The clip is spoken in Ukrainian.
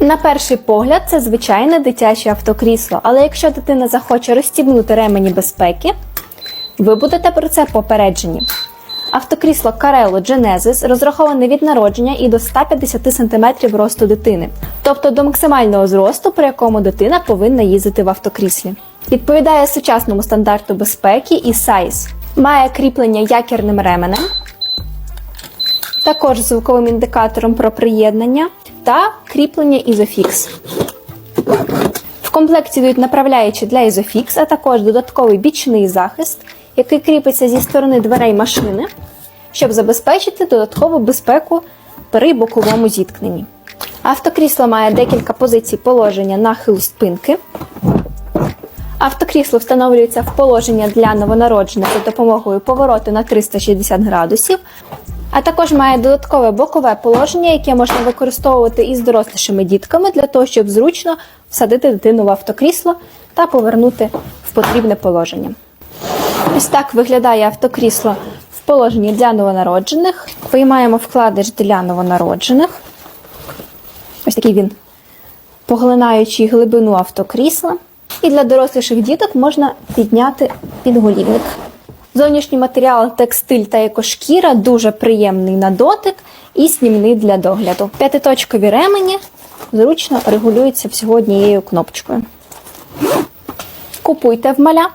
На перший погляд, це звичайне дитяче автокрісло, але якщо дитина захоче розстібнути ремені безпеки, ви будете про це попереджені. Автокрісло Carello Genesis розраховане від народження і до 150 см росту дитини, тобто до максимального зросту, при якому дитина повинна їздити в автокріслі. Відповідає сучасному стандарту безпеки і size. Має кріплення якірним ременем, також звуковим індикатором про приєднання та кріплення Isofix. В комплекті йдуть направляючі для Isofix, а також додатковий бічний захист, який кріпиться зі сторони дверей машини, щоб забезпечити додаткову безпеку при боковому зіткненні. Автокрісло має декілька позицій положення нахилу спинки. Автокрісло встановлюється в положення для новонароджених за допомогою повороту на 360 градусів, а також має додаткове бокове положення, яке можна використовувати із дорослішими дітками для того, щоб зручно всадити дитину в автокрісло та повернути в потрібне положення. Ось так виглядає автокрісло в положенні для новонароджених. Виймаємо вкладиш для новонароджених. Ось такий він, поглинаючий глибину автокрісла. І для доросліших діток можна підняти підголівник. Зовнішній матеріал, текстиль та екошкіра дуже приємний на дотик і снімний для догляду. П'ятиточкові ремені зручно регулюються всього однією кнопочкою. Купуйте в маля.